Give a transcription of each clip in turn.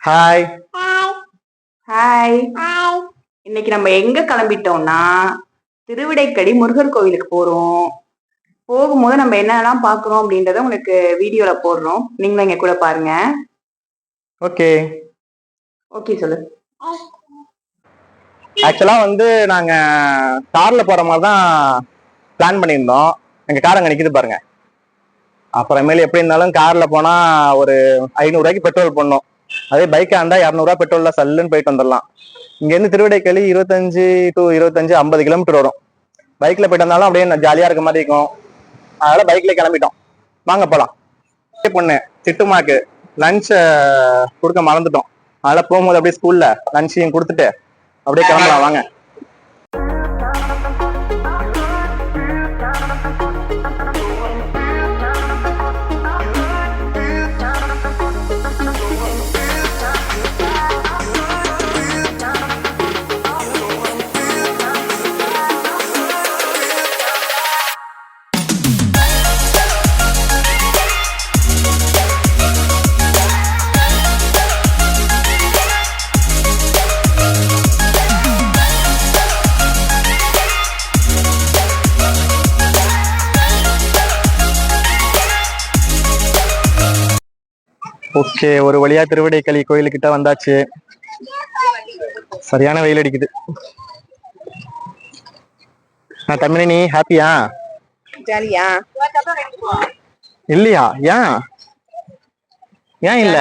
Hi hi இன்னைக்கு நம்ம எங்க கிளம்பிட்டோம்னா திருவிடைக்கடி முருகர் கோவிலுக்கு போறோம். போகும்போது நம்ம என்னெல்லாம் பார்க்குறோம் அப்படின்றத உங்களுக்கு வீடியோல போடுறோம். நீங்களும் எங்க கூட பாருங்க. ஓகே ஓகே சொல்லு. ஆக்சுவலா வந்து நாங்க கார்ல போற மாதிரி தான் பிளான் பண்ணியிருந்தோம். எங்க கார் அங்க நிக்குது பாருங்க. அப்புறமேல எப்படி இருந்தாலும் கார்ல போனா ஒரு ஐநூறு ரூபாய்க்கு பெட்ரோல் போடணும். அதே பைக்கா இருந்தா இரநூறுவா பெட்ரோல்ல சல்லுன்னு போயிட்டு வந்துடலாம் இங்க இருந்து திருவிடைக்களி இருபத்தஞ்சு டு இருபத்தஞ்சு ஐம்பது கிலோமீட்டர் வரும். பைக்ல போயிட்டு வந்தாலும் அப்படியே ஜாலியா இருக்க மாதிரி இருக்கும். அதனால பைக்ல கிளம்பிட்டோம். வாங்க போலாம். பொண்ணு திட்டுமாக்கு. லஞ்ச் கொடுக்க மறந்துட்டோம். அதனால போகும்போது அப்படியே ஸ்கூல்ல லஞ்சையும் கொடுத்துட்டு அப்படியே கிளம்பலாம். வாங்க. ஓகே ஒரு வழியா திருவிடைக்களி கோயிலுக்கிட்ட வந்தாச்சு. சரியான வெயில் அடிக்குது. நான் தமிழி நீ ஹாப்பியா? ஜாலியா. இல்லையா? ஏன் ஏன் இல்ல?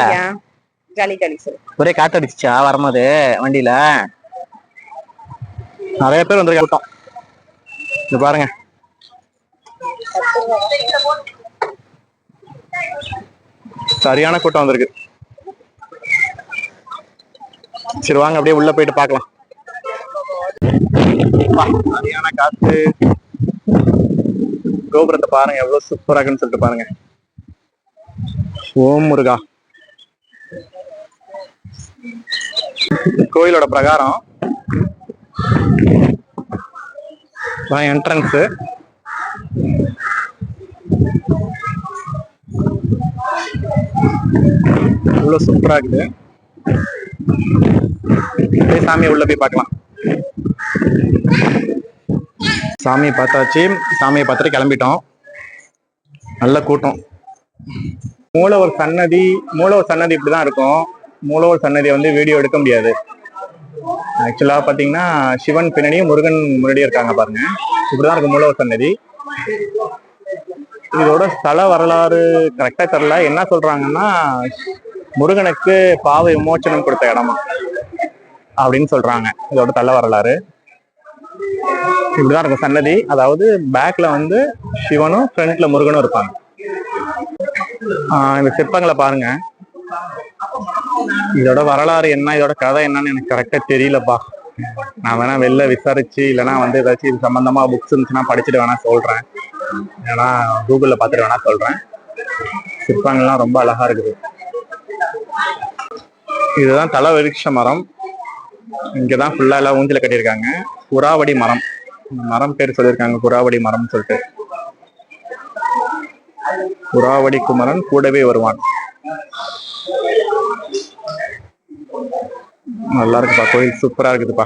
ஜாலி ஜாலி சொல்லு ஒரே காத்தடிச்சுச்சா வரும்போது வண்டியில? நிறைய பேர் வந்திருக்காங்க. கூட்டம். இது பாருங்க. சரியான கூட்டம் வந்திருக்கு. சரி வாங்க அப்படியே உள்ள போயிட்டு பார்க்கலாம். சரியான காத்து. கோபுரத்தை பாருங்க எவ்வளவு சூப்பரா இருக்குன்னு சொல்லிட்டு பாருங்க. ஓம் முருகா. கோயிலோட பிரகாரம். என்ட்ரன்ஸ் இவ்வளோ சூப்பராக இருக்குது. போய் சாமியை உள்ளே போய் பார்க்கலாம். சாமியை பார்த்தாச்சு. சாமியை பார்த்துட்டு கிளம்பிட்டோம். நல்ல கூட்டம். மூலவர் சன்னதி மூலவர் சன்னதி இப்படிதான் இருக்கும். மூலவர் சன்னதியை வந்து வீடியோ எடுக்க முடியாது. ஆக்சுவலாக பார்த்தீங்கன்னா சிவன் பின்னணியும் முருகன் முன்னாடியும் இருக்காங்க பாருங்க. இப்படிதான் இருக்கும் மூலவர் சன்னதி. இதோட ஸ்தல வரலாறு கரெக்டா தெரியல. என்ன சொல்றாங்கன்னா முருகனுக்கு பாவ விமோச்சனம் கொடுத்த இடமா அப்படின்னு சொல்றாங்க. இதோட தள்ள வரலாறு. இப்படிதான் இருக்கும் சன்னதி. அதாவது பேக்ல வந்து சிவனும் ஃப்ரண்ட்ல முருகனும் இருப்பாங்க. ஆஹ் இந்த சிற்பங்களை பாருங்க. இதோட வரலாறு என்ன இதோட கதை என்னன்னு எனக்கு கரெக்டா தெரியலப்பா. நான் வேணா வெளில விசாரிச்சு இல்லைன்னா வந்து ஏதாச்சும் இது சம்பந்தமா புக்ஸ் இருந்துச்சுன்னா படிச்சுட்டு வேணா சொல்றேன். ஏன்னா கூகுள்ல பார்த்துட்டு வேணா சொல்றேன். சிற்பங்கள்லாம் ரொம்ப அழகா இருக்குது. இதுதான் தலை விருட்ச மரம். இங்கதான் ஃபுல்லா எல்லாம் ஊஞ்சல கட்டியிருக்காங்க. புறாவடி மரம். மரம் பேர் சொல்லியிருக்காங்க புறாவடி மரம்னு சொல்லிட்டு. புறாவடி குமரன் கூடவே வருவான். நல்லா இருக்குப்பா கோயில் சூப்பரா இருக்குதுப்பா.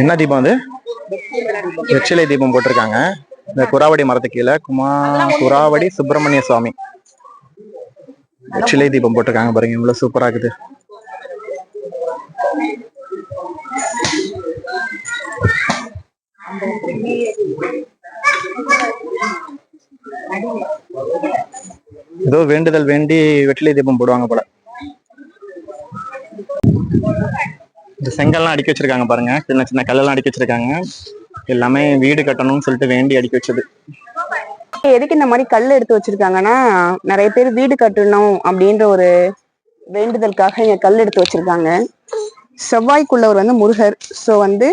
என்ன தீபம் அது? வெற்றிலை தீபம் போட்டிருக்காங்க. இந்த குராவடி மரத்துக்கு கீழே குமா குராவடி சுப்பிரமணிய சுவாமி. வெற்றிலை தீபம் போட்டிருக்காங்க பாருங்க இவ்வளவு சூப்பரா இருக்குது. ஏதோ வேண்டுதல் வேண்டி வெற்றிலை தீபம் போடுவாங்க போல. இந்த செங்கல்லாம் அடுக்கி வச்சிருக்காங்க பாருங்க. சின்ன சின்ன கல்லெல்லாம் அடுக்கி வச்சிருக்காங்க. எல்லாமே வீடு கட்டணும்னு சொல்லிட்டு வேண்டி அடுக்கி வச்சது. எதுக்கு இந்த மாதிரி கல் எடுத்து வச்சிருக்காங்கன்னா நிறைய பேர் வீடு கட்டணும் அப்படின்ற ஒரு வேண்டுதலுக்காக இங்க கல் எடுத்து வச்சிருக்காங்க. செவ்வாய்க்குள்ளவர் வந்து முருகர். ஸோ வந்து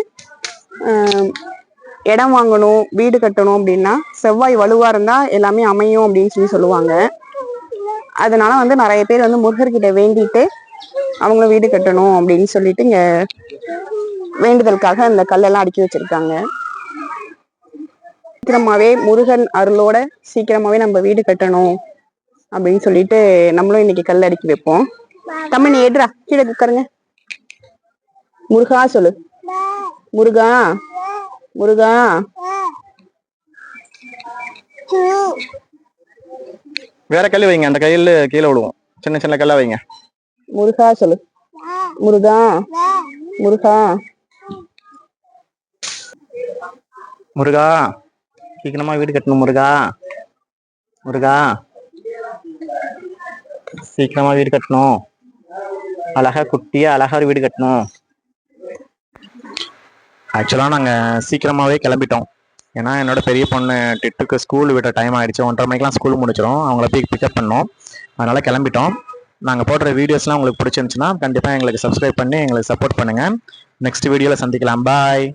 இடம் வாங்கணும் வீடு கட்டணும் அப்படின்னா செவ்வாய் வலுவா இருந்தா எல்லாமே அமையும் அப்படின்னு சொல்லி சொல்லுவாங்க. அதனால வந்து நிறைய பேர் வந்து முருகர்கிட்ட வேண்டிட்டு அவங்களும் வீடு கட்டணும் அப்படின்னு சொல்லிட்டு இங்க வேண்டுதலுக்காக அந்த கல்லெல்லாம் அடுக்கி வச்சிருக்காங்க. சீக்கிரமாவே முருகன் அருளோட சீக்கிரமாவே நம்ம வீடு கட்டணும் அப்படின்னு சொல்லிட்டு நம்மளும் இன்னைக்கு கல் அடுக்கி வைப்போம். தமிழ் நீ ஏடுறா. கீழே உட்காருங்க. முருகா சொல்லு. முருகா. முருகா. வேற கல் வைங்க. அந்த கையில் கீழே விடுவோம் சின்ன சின்ன கல்லா வைங்க. முருகா சொல்லு. முருகா முருகா. முருகா சீக்கிரமா வீடு கட்டணும் முருகா. முருகா சீக்கிரமா வீடு கட்டணும். அழகா குட்டியா அழகா ஒரு வீடு கட்டணும். ஆக்சுவலாக நாங்கள் சீக்கிரமாகவே கிளம்பிட்டோம். ஏன்னா என்னோட பெரிய பொண்ணு டிட்டுக்கு ஸ்கூல் விட்ட டைம் ஆயிடுச்சு. ஒன்றரை மணிக்கெலாம் ஸ்கூல் முடிச்சிடும் அவங்கள போய் பிக்கப் பண்ணோம். அதனால கிளம்பிட்டோம். நாங்கள் போடுற வீடியோஸ்லாம் உங்களுக்கு பிடிச்சிருந்துச்சுன்னா கண்டிப்பாக எங்களுக்கு சப்ஸ்கிரைப் பண்ணி எங்களுக்கு சப்போர்ட் பண்ணுங்கள் நெக்ஸ்ட் வீடியோவில் சந்திக்கலாம். பாய்